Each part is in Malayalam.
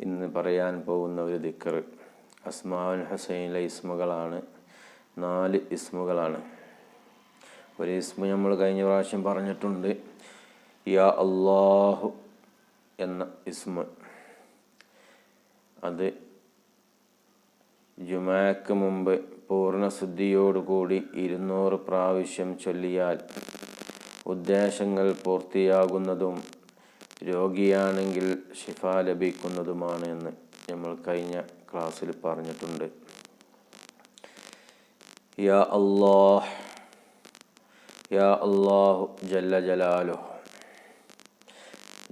ഇന്ന് പറയാൻ പോകുന്ന ഒരു ദിക്കർ. അസ്മാവൻ ഹുസൈനിലെ ഇസ്മുകളാണ്. നാല് ഇസ്മുകളാണ്. ഒരു ഇസ്മു നമ്മൾ കഴിഞ്ഞ പ്രാവശ്യം പറഞ്ഞിട്ടുണ്ട്. യാ അള്ളാഹു എന്ന ഇസ്മ. അത് ജുമാക്ക് മുമ്പ് പൂർണശുദ്ധിയോടുകൂടി ഇരുന്നൂറ് പ്രാവശ്യം ചൊല്ലിയാൽ ഉദ്ദേശങ്ങൾ പൂർത്തിയാകുന്നതും രോഗിയാണെങ്കിൽ ഷിഫ ലഭിക്കുന്നതുമാണ് എന്ന് നമ്മൾ കഴിഞ്ഞ ക്ലാസ്സിൽ പറഞ്ഞിട്ടുണ്ട്. യാ അള്ളാഹ് യാ അള്ളാഹു ജല്ല ജലാലു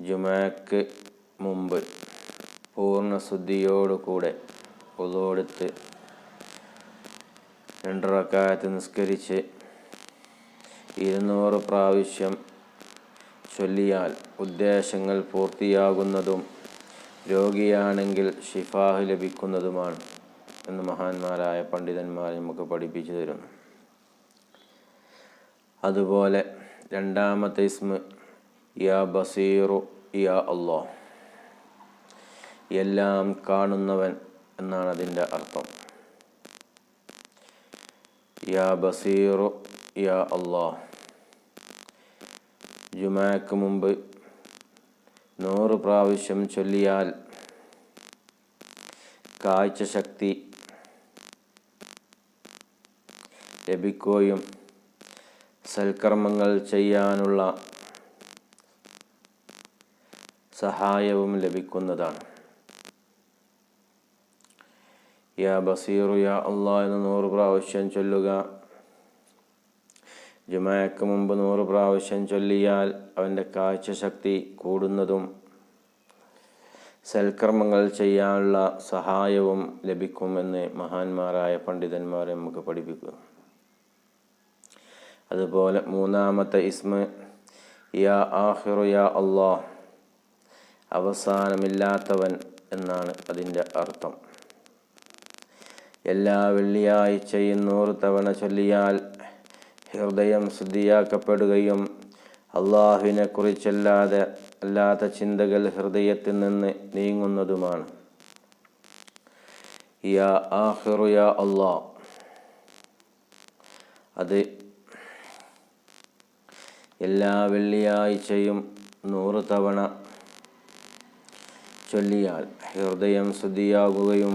ജുമാക്ക് മുമ്പ് പൂർണശുദ്ധിയോടുകൂടെ ഉതോടുത്ത് രണ്ടറക്കാലത്ത് നിസ്കരിച്ച് ഇരുന്നൂറ് പ്രാവശ്യം ചൊല്ലിയാൽ ഉദ്ദേശങ്ങൾ പൂർത്തിയാകുന്നതും രോഗിയാണെങ്കിൽ ഷിഫാഹ് ലഭിക്കുന്നതുമാണ് എന്ന് മഹാന്മാരായ പണ്ഡിതന്മാർ നമുക്ക് പഠിപ്പിച്ചു തരുന്നു. അതുപോലെ രണ്ടാമത്തെ ഇസ്മ യാ ബസീറു യാ അള്ളാ എല്ലാം കാണുന്നവൻ എന്നാണ് അതിന്റെ അർത്ഥം. യാ ബസീറു യാ അള്ളാ ജുമാക്ക് മുമ്പ് നൂറ് പ്രാവശ്യം ചൊല്ലിയാൽ കാഴ്ചശക്തി ലഭിക്കുകയും സൽക്കർമ്മങ്ങൾ ചെയ്യാനുള്ള സഹായവും ലഭിക്കുന്നതാണ്. യാ ബസീറു യാ അള്ളാഹ് എന്ന് നൂറ് പ്രാവശ്യം ചൊല്ലുക. ജുമാക്ക് മുമ്പ് നൂറ് പ്രാവശ്യം ചൊല്ലിയാൽ അവന്റെ കാഴ്ചശക്തി കൂടുന്നതും സൽക്കർമ്മങ്ങൾ ചെയ്യാനുള്ള സഹായവും ലഭിക്കുമെന്ന് മഹാന്മാരായ പണ്ഡിതന്മാരെ നമുക്ക് പഠിപ്പിക്കും അതുപോലെ മൂന്നാമത്തെ ഇസ്മ യാ ആഹിറു യാ അള്ളാ അവസാനമില്ലാത്തവൻ എന്നാണ് അതിന്റെ അർത്ഥം. എല്ലാ വെള്ളിയാഴ്ചയും നൂറ് തവണ ചൊല്ലിയാൽ ഹൃദയം ശുദ്ധിയാക്കപ്പെടുകയും അള്ളാഹുവിനെ കുറിച്ചല്ലാതെ അല്ലാത്ത ചിന്തകൾ ഹൃദയത്തിൽ നിന്ന് നീങ്ങുന്നതുമാണ്. അത് എല്ലാ വെള്ളിയാഴ്ചയും നൂറ് തവണ ചൊല്ലിയാൽ ഹൃദയം ശുദ്ധിയാകുകയും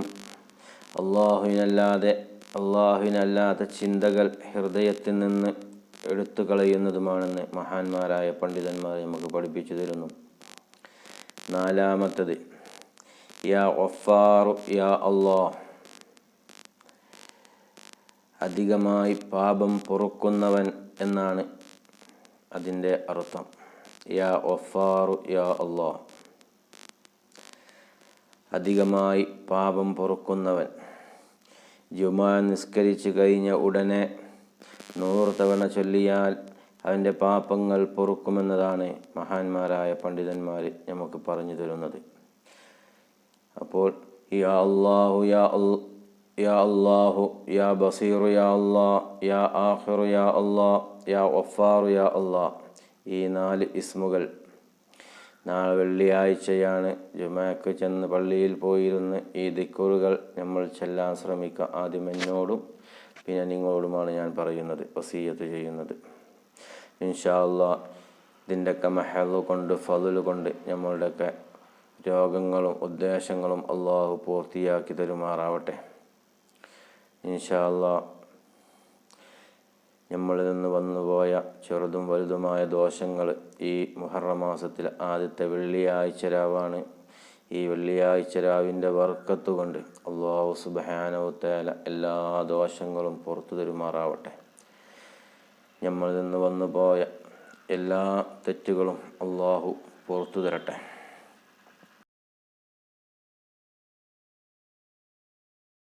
അള്ളാഹുവിനല്ലാതെ അള്ളാഹുവിനല്ലാത്ത ചിന്തകൾ ഹൃദയത്തിൽ നിന്ന് എടുത്തു കളയുന്നതുമാണെന്ന് മഹാന്മാരായ പണ്ഡിതന്മാർ നമുക്ക് പഠിപ്പിച്ചു തരുന്നു. നാലാമത്തത് യാ ഒഫാറു യാ അള്ളാഹ്. അധികമായി പാപം പൊറുക്കുന്നവൻ എന്നാണ് അതിന്റെ അർത്ഥം. യാ ഒഫാറു യാ അള്ളാഹ്. അധികമായി പാപം പൊറുക്കുന്നവൻ. ജുമാ നിസ്കരിച്ചു കഴിഞ്ഞ ഉടനെ നൂറ് തവണ ചൊല്ലിയാൽ അവന്റെ പാപങ്ങൾ പൊറുക്കുമെന്നതാണ് മഹാന്മാരായ പണ്ഡിതന്മാർ നമുക്ക് പറഞ്ഞു തരുന്നത്. അപ്പോൾ യാ അള്ളാഹു യാ യാ അള്ളാഹു യാ ബസീറു യാ അള്ളാ യാ ആഹിറു യാ അള്ളാ യാ ഒഫാറു യാ അള്ളാ ഈ നാല് ഇസ്മുകൾ നാളെ വെള്ളിയാഴ്ചയാണ് ജുമാക്ക് ചെന്ന് പള്ളിയിൽ പോയിരുന്ന് ഈ ദിക്കുറുകൾ നമ്മൾ ചെല്ലാൻ ശ്രമിക്കുക. ആദ്യം എന്നോടും പിന്നെ നിങ്ങളോടുമാണ് ഞാൻ പറയുന്നത് വസീയത്ത് ചെയ്യുന്നത്. ഇൻഷാല്ല ഇതിന്റെയൊക്കെ മെഹലു കൊണ്ട് ഫലുൽ കൊണ്ട് നമ്മളുടെയൊക്കെ രോഗങ്ങളും ഉദ്ദേശങ്ങളും അള്ളാഹു പൂർത്തിയാക്കി തരുമാറാവട്ടെ. ഇൻഷാല്ല നമ്മളിൽ നിന്ന് വന്നുപോയ ചെറുതും വലുതുമായ ദോഷങ്ങൾ ഈ മുഹറം മാസത്തിൽ ആദ്യത്തെ വെള്ളിയാഴ്ച രാവാണ്. ഈ വെള്ളിയാഴ്ച രാവിന്റെ വർക്കത്ത് കൊണ്ട് അള്ളാഹു സുബാനവത്തേല എല്ലാ ദോഷങ്ങളും പുറത്തു തരുമാറാവട്ടെ. നമ്മളിൽ നിന്ന് വന്നുപോയ എല്ലാ തെറ്റുകളും അള്ളാഹു പുറത്തു തരട്ടെ.